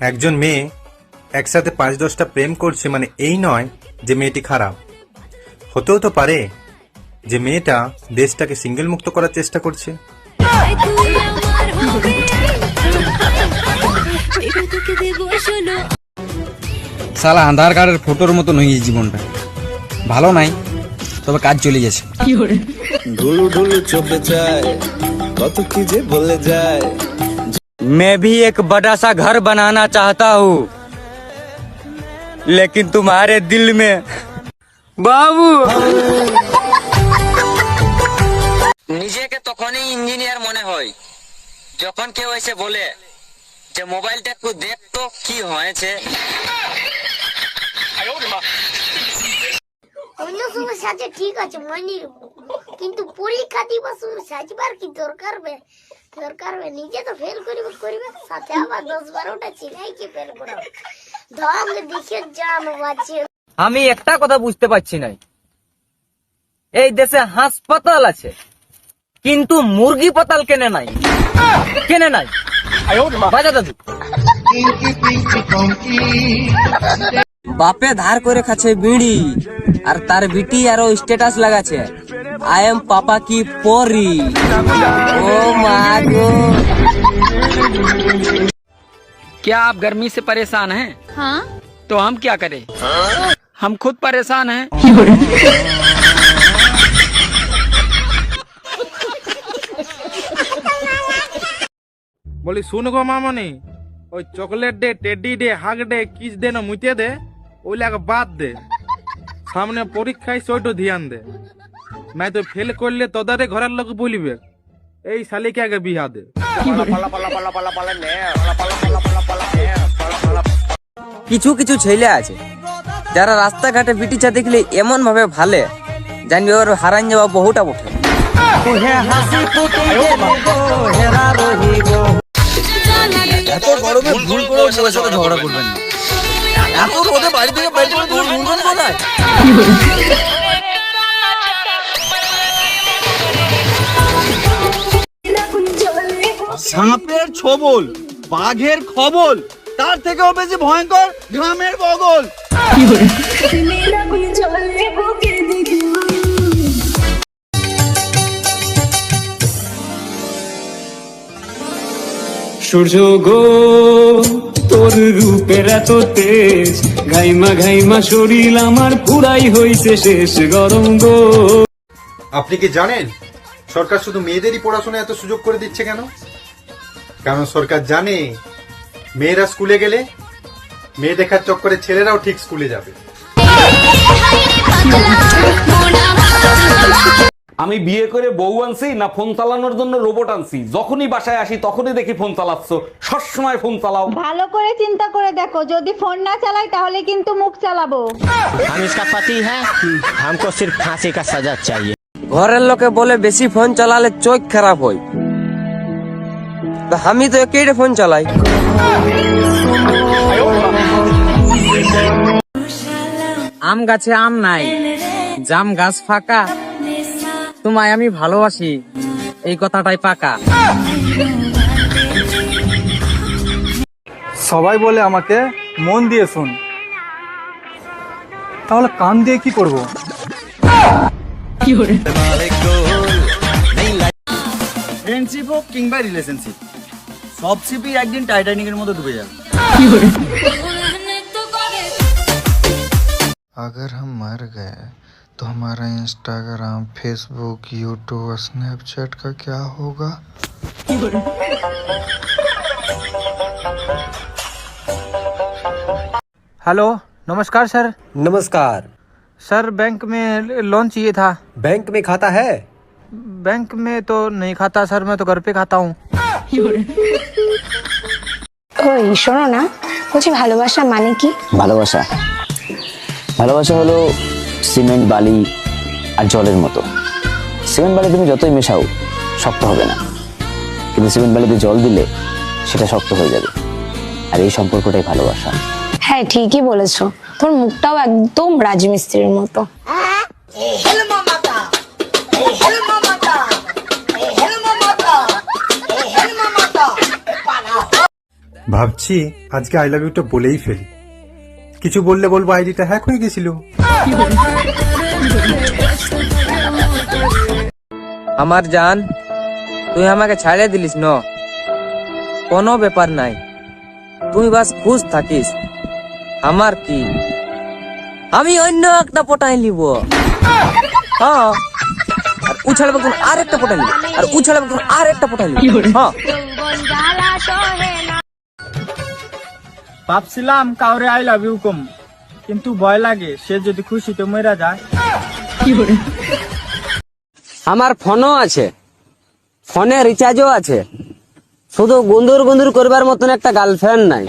একজন মেয়ে একসাথে পাঁচ দশটা প্রেম করছে মানে এই নয় যে মেয়েটি খারাপ। হতেও তো পারে যে মেয়েটা দেশটাকে সিঙ্গেল মুক্ত করার চেষ্টা করছে। সালা আধার কার্ডের ফটোর মতন হয়ে গেছে জীবনটা। ভালো নাই তবে কাজ চলে গেছে। ঢুলু ঢুলু চোখে যায় কত কি যে বলে যায়। मैं भी एक बड़ा सा घर बनाना चाहता हूँ लेकिन तुम्हारे दिल में বাবু নিজেকে তখনই ইঞ্জিনিয়ার মনে হয় যখন কেউ এসে বলে যে মোবাইলটা একটু দেখতো কি হয়েছে অন্য সময় সাজে ঠিক আছে মানি নেবো। কিন্তু পরীক্ষা দিবস সাজবার কি দরকার বে? দরকার বে? নিজে তো ফেল করিবে করিবে সাথে আবার দশ বারোটা ছিলাইকে ফেল করাবে ঢং দেখে জান বাজে আমি একটা কথা বুঝতে পারছি না এই দেশে হাসপাতাল আছে কিন্তু মুরগি পাতাল কেনে নাই। কেনে নাই? বাজা দাদু। বাপে ধার করে খাচ্ছে বিড়ি আর তার বিটি আরও স্ট্যাটাস লাগাচ্ছে। আই এম পাপা কি পরি ও মা গো क्या आप गर्मी से परेशान हैं हाँ तो हम क्या करें हम खुद परेशान हैं বলি শুন গো মামনি ওই chocolate day teddy day hug day kiss দে না মুইতে দে ওই লাগে বাদ দে সামনে পরীক্ষায় সইটো ধ্যান দে নাই তো ফেল করলে তোদারে ঘরের লোক বলিবে। এই শালিকে আগে বিহা দে। কিছু কিছু ছেলে আছে যারা রাস্তাঘাটে বিটিচা দেখলে এমন ভাবে ভালে জানবি ওর হারান যাওয়া বহুটা বটে। এত গরমে ভুল করে ওর সাথে ঝগড়া করবেন না। এত রোদে বাড়ি থেকে বাইরে দূর কোথায়? সাপের ছবল বাঘের খবল তার থেকেও বেশি ভয়ঙ্কর গ্রামের বগল। সূর্য গো তোর রূপের এত তেজ ঘাইমা ঘাইমা শরীর আমার পুরাই হইছে শেষ গরম গো। আপনি কি জানেন? সরকার শুধু মেয়েদেরই পড়াশোনা এত সুযোগ করে দিচ্ছে কেন? কারণ সরকার জানে মেয়েরা স্কুলে গেলে মেয়ে দেখার চক্করে ছেলেরাও ঠিক স্কুলে যাবে আমি বিয়ে করে বউ আনছি না ফোন চালানোর জন্য রোবট আনছি যখনই বাসায় আসি তখনই দেখি ফোন চালাচ্ছ সবসময় ফোন চালাও ভালো করে চিন্তা করে দেখো যদি ফোন না চালাই তাহলে কিন্তু মুখ চালাবো हम इसका पति है हमको सिर्फ फांसी का सजा चाहिए ঘরের লোকে বলে বেশি ফোন চালালে চোখ খারাপ হয় তো আমি তো একই ফোন চালাই। আম গাছে আম নাই জাম গাছ ফাঁকা তোমায় আমি ভালোবাসি এই কথাটাই পাকা। সবাই বলে আমাকে মন দিয়ে শুন। তাহলে কান দিয়ে কি করব? ফ্রেন্ডশিপ হোক কিংবা রিলেশনশিপ সব শিপই একদিন টাইটানিকের মতো ডুবে যাবে अगर हम मर गए तो हमारा इंस्टाग्राम फेसबुक यूट्यूब स्नैपचैट का क्या होगा हेलो नमस्कार सर नमस्कार सर बैंक में लोन चाहिए था बैंक में खाता है बैंक में तो नहीं खाता सर मैं तो घर पे खाता हूँ ওই শোনো না বলছি ভালোবাসা মানে কি? ভালোবাসা। ভালোবাসা হলো সিমেন্ট বালি আর জলের মতো। সিমেন্ট বালি তুমি যতই মেশাও শক্ত হবে না। কিন্তু সিমেন্ট বালিতে জল দিলে সেটা শক্ত হয়ে যাবে। আর এই সম্পর্কটাই ভালোবাসা। হ্যাঁ ঠিকই বলেছ। তোর মুখটাও একদম রাজমিস্ত্রির মতো। ভাবছি আজকে আই লাভ ইউটা বলেই ফেলি। কিছু বললে বলব আইডিটা হ্যাক হয়ে গেছিল। আমার জান তুই আমাকে ছাড়িয়ে দিলিস ন? কোনো ব্যাপার নাই। তুই বাস খুশ থাকিস। আমার কি? আমি অন্য একটা পটাই নিব। হ্যাঁ। আর উছাড়ে বলতুন আর একটা পটাই নিব। আর উছাড়ে বলতুন আর একটা পটাই নিব। হ্যাঁ। ভাবছিলাম কাউরে আই লাভ ইউ কম, কিন্তু ভয় লাগে, সে যদি খুশিতে মরা যায়। আমার ফোনও আছে, ফোনে রিচার্জও আছে। শুধু গুন্দুর গুন্দুর করবার মতন একটা গার্লফ্রেন্ড নাই।